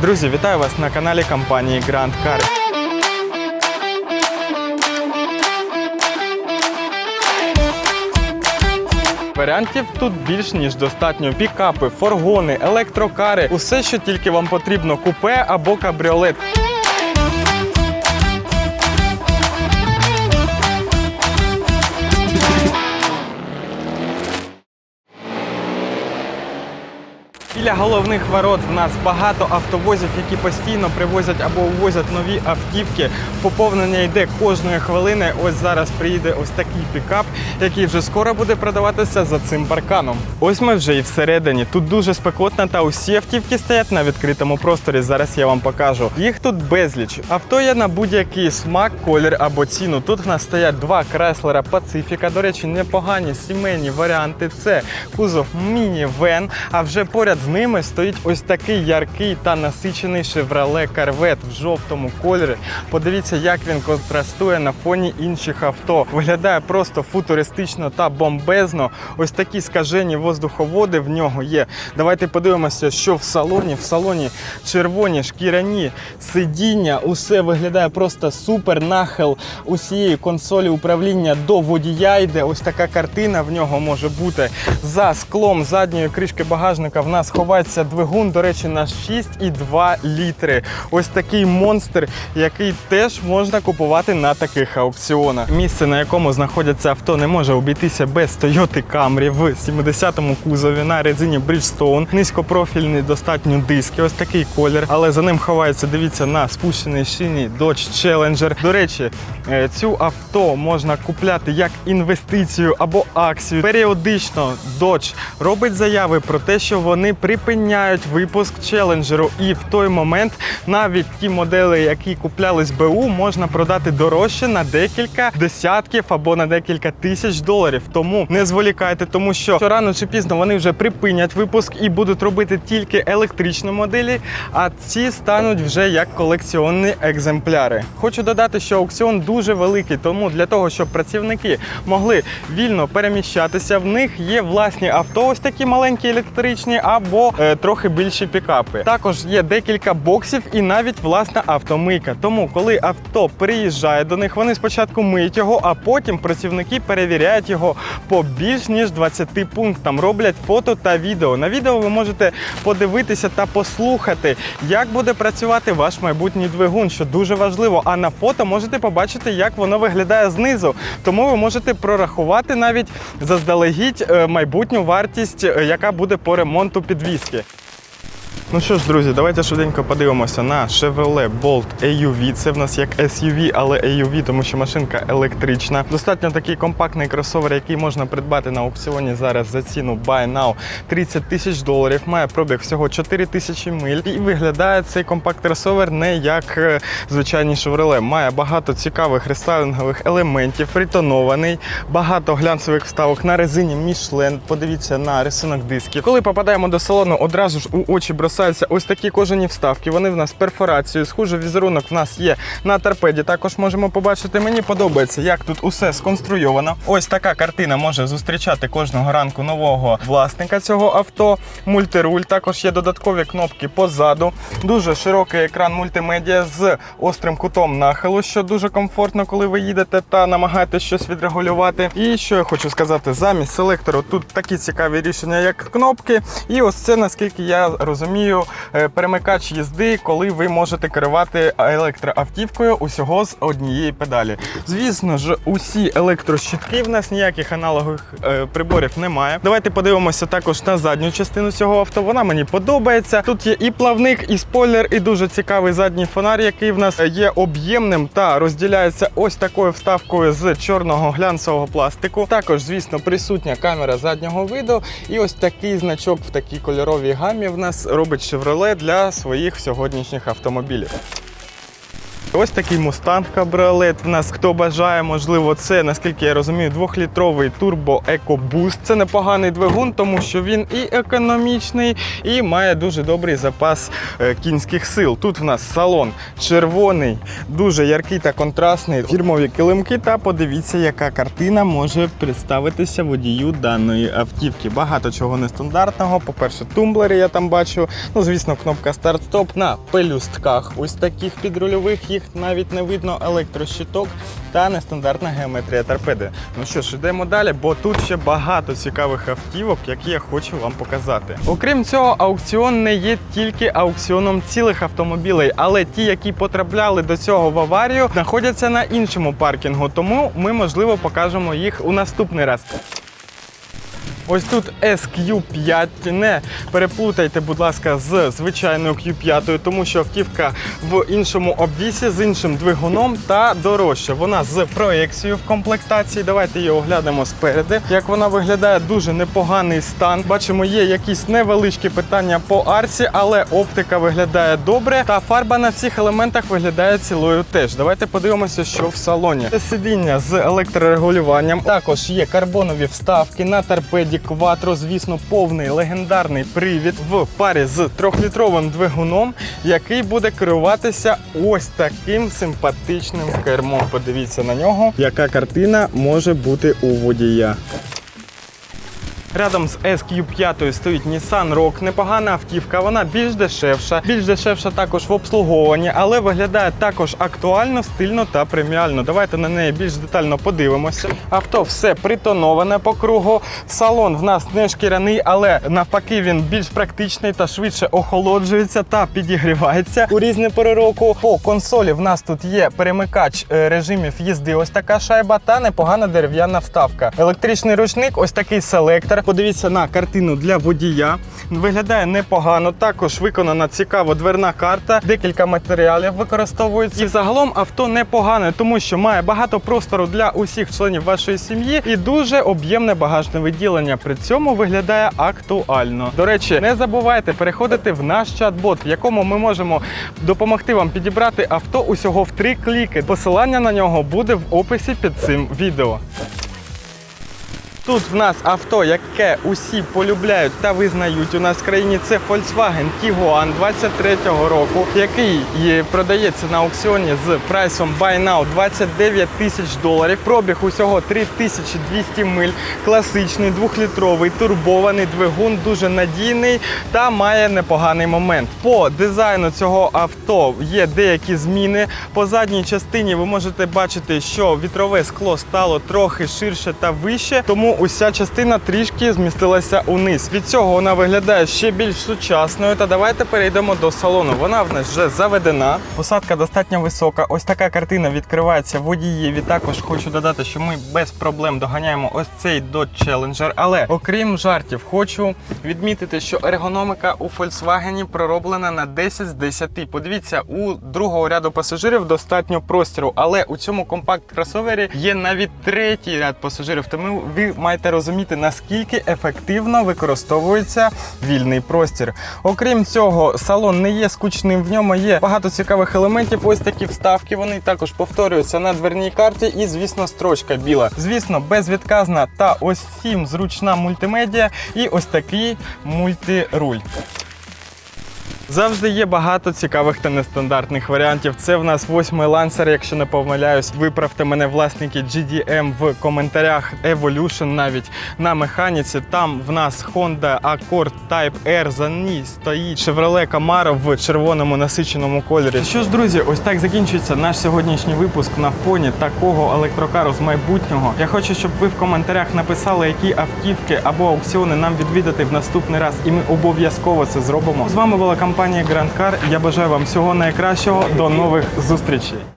Друзі, вітаю вас на каналі компанії Grand Car. Варіантів тут більш ніж достатньо. Пікапи, форгони, електрокари, усе, що тільки вам потрібно, купе або кабріолет. Біля головних ворот в нас багато автовозів, які постійно привозять або увозять нові автівки. Поповнення йде кожної хвилини. Ось зараз приїде ось такий пікап, який вже скоро буде продаватися за цим парканом. Ось ми вже і всередині. Тут дуже спекотно, та усі автівки стоять на відкритому просторі. Зараз я вам покажу. Їх тут безліч. Авто є на будь-який смак, колір або ціну. Тут в нас стоять два креслера Пацифіка. До речі, непогані сімейні варіанти. Це кузов міні-вен. А вже поряд з ними стоїть ось такий яркий та насичений Chevrolet Corvette в жовтому кольорі. Подивіться, як він контрастує на фоні інших авто. Виглядає просто футуристично та бомбезно. Ось такі скажені воздуховоди в нього є. Давайте подивимося, що в салоні. В салоні червоні шкіряні сидіння. Усе виглядає просто супер. Нахил усієї консолі управління до водія йде. Ось така картина в нього може бути. За склом задньої кришки багажника в нас ховається двигун, до речі, на 6,2 літри. Ось такий монстр, який теж можна купувати на таких аукціонах. Місце, на якому знаходяться авто, не може обійтися без Toyota Camry в 70-му кузові на резині Bridgestone. Низькопрофільні достатньо диски, ось такий колір. Але за ним ховається, дивіться, на спущеній шині Dodge Challenger. До речі, е, цю авто можна купляти як інвестицію або акцію. Періодично Dodge робить заяви про те, що вони припиняють випуск челенджеру, і в той момент навіть ті моделі, які куплялись БУ, можна продати дорожче на декілька десятків або на декілька тисяч доларів. Тому не зволікайте, тому що рано чи пізно вони вже припинять випуск і будуть робити тільки електричні моделі, а ці стануть вже як колекціонні екземпляри. Хочу додати, що аукціон дуже великий, тому для того, щоб працівники могли вільно переміщатися, в них є власні авто, ось такі маленькі електричні або е, трохи більші пікапи. Також є декілька боксів і навіть власна автомийка. Тому, коли авто приїжджає до них, вони спочатку миють його, а потім працівники перевіряють його по більш ніж 20 пунктам. Роблять фото та відео. На відео ви можете подивитися та послухати, як буде працювати ваш майбутній двигун, що дуже важливо. А на фото можете побачити, як воно виглядає знизу. Тому ви можете прорахувати навіть заздалегідь е, майбутню вартість, е, яка буде по ремонту 어디 있을게? Ну що ж, друзі, давайте швиденько подивимося на Chevrolet Bolt AUV. Це в нас як SUV, але AUV, тому що машинка електрична. Достатньо такий компактний кросовер, який можна придбати на аукціоні зараз за ціну Buy Now 30 тисяч доларів. Має пробіг всього 4 тисячі миль. І виглядає цей компакт-кросовер не як е, звичайний Chevrolet. Має багато цікавих рестайлингових елементів, притонований, багато глянцевих вставок на резині Michelin. Подивіться на рисунок дисків. Коли попадаємо до салону, одразу ж у очі бросаються ось такі кожані вставки. Вони в нас перфорацією. Схожий візерунок в нас є на торпеді. Також можемо побачити. Мені подобається, як тут усе сконструйовано. Ось така картина може зустрічати кожного ранку нового власника цього авто. Мультируль. Також є додаткові кнопки позаду. Дуже широкий екран мультимедіа з острим кутом нахилу, що дуже комфортно, коли ви їдете та намагаєтесь щось відрегулювати. І що я хочу сказати, замість селектору тут такі цікаві рішення, як кнопки. І ось це, наскільки я розумію, е, перемикач їзди, коли ви можете керувати електроавтівкою усього з однієї педалі. Звісно ж, усі електрощитки в нас ніяких аналогових е, приборів немає. Давайте подивимося також на задню частину цього авто. Вона мені подобається. Тут є і плавник, і спойлер, і дуже цікавий задній фонар, який в нас є об'ємним та розділяється ось такою вставкою з чорного глянцевого пластику. Також, звісно, присутня камера заднього виду. І ось такий значок в такій кольоровій гамі в нас робить Chevrolet для своїх сьогоднішніх автомобілів. Ось такий мустанг кабріолет. В нас хто бажає, можливо, це наскільки я розумію, двохлітровий турбо EcoBoost. Це непоганий двигун, тому що він і економічний, і має дуже добрий запас е, кінських сил. Тут в нас салон червоний, дуже яркий та контрастний. Фірмові килимки. Та подивіться, яка картина може представитися водію даної автівки. Багато чого нестандартного. По-перше, тумблери я там бачу. Ну, звісно, кнопка старт-стоп на пелюстках. Ось таких підрульових їх навіть не видно електрощиток та нестандартна геометрія торпеди. Ну що ж, йдемо далі, бо тут ще багато цікавих автівок, які я хочу вам показати. Окрім цього, аукціон не є тільки аукціоном цілих автомобілей, але ті, які потрапляли до цього в аварію, знаходяться на іншому паркінгу. Тому ми, можливо, покажемо їх у наступний раз. Ось тут SQ5. Не переплутайте, будь ласка, з звичайною Q5, тому що автівка в іншому обвісі з іншим двигуном та дорожча. Вона з проекцією в комплектації. Давайте її оглянемо спереди. Як вона виглядає, дуже непоганий стан. Бачимо, є якісь невеличкі питання по арсі, але оптика виглядає добре. Та фарба на всіх елементах виглядає цілою теж. Давайте подивимося, що в салоні. Це сидіння з електрорегулюванням. Також є карбонові вставки на торпеді Quattro, звісно, повний легендарний привід в парі з трьохлітровим двигуном, який буде керуватися ось таким симпатичним кермом. Подивіться на нього, яка картина може бути у водія. Рядом з SQ5 стоїть Nissan Rogue. Непогана автівка, вона більш дешевша, більш дешевша також в обслуговуванні, але виглядає також актуально, стильно та преміально. Давайте на неї більш детально подивимося. Авто все притоноване по кругу. Салон в нас не шкіряний, але навпаки він більш практичний та швидше охолоджується та підігрівається у різні пори року. По консолі в нас тут є перемикач е, режимів їзди. Ось така шайба та непогана дерев'яна вставка. Електричний ручник, ось такий селектор. Подивіться на картину для водія. Виглядає непогано. Також виконана цікаво дверна карта. Декілька матеріалів використовується. І загалом авто непогане, тому що має багато простору для усіх членів вашої сім'ї і дуже об'ємне багажне виділення. При цьому виглядає актуально. До речі, не забувайте переходити в наш чат-бот, в якому ми можемо допомогти вам підібрати авто усього в три кліки. Посилання на нього буде в описі під цим відео. Тут в нас авто, яке усі полюбляють та визнають у нас в країні. Це Volkswagen Tiguan 23-го року, який продається на аукціоні з прайсом Buy Now 29 тисяч доларів. Пробіг усього 3200 миль. Класичний двохлітровий турбований двигун, дуже надійний та має непоганий момент. По дизайну цього авто є деякі зміни. По задній частині ви можете бачити, що вітрове скло стало трохи ширше та вище, тому уся частина трішки змістилася униз. Від цього вона виглядає ще більш сучасною. Та давайте перейдемо до салону. Вона в нас вже заведена. Посадка достатньо висока. Ось така картина відкривається водієві. Також хочу додати, що ми без проблем доганяємо ось цей Dodge Challenger. Але окрім жартів, хочу відмітити, що ергономіка у Volkswagen пророблена на 10 з 10. Подивіться, у другого ряду пасажирів достатньо простіру, але у цьому компакт-кросовері є навіть третій ряд пасажирів. Тому ви маєте розуміти, наскільки ефективно використовується вільний простір. Окрім цього, салон не є скучним. В ньому є багато цікавих елементів. Ось такі вставки. Вони також повторюються на дверній карті, і, звісно, строчка біла. Звісно, безвідказна та ось всім зручна мультимедіа і ось такий мультируль. Завжди є багато цікавих та нестандартних варіантів. Це в нас восьмий лансер, якщо не помиляюсь. Виправте мене власники GDM в коментарях Evolution навіть на механіці. Там в нас Honda Accord Type R, за ній стоїть Chevrolet Camaro в червоному насиченому кольорі. Що ж, друзі, ось так закінчується наш сьогоднішній випуск на фоні такого електрокару з майбутнього. Я хочу, щоб ви в коментарях написали, які автівки або аукціони нам відвідати в наступний раз, і ми обов'язково це зробимо. З вами була компанія Grand Car. Я бажаю вам всього найкращого. До нових зустрічей.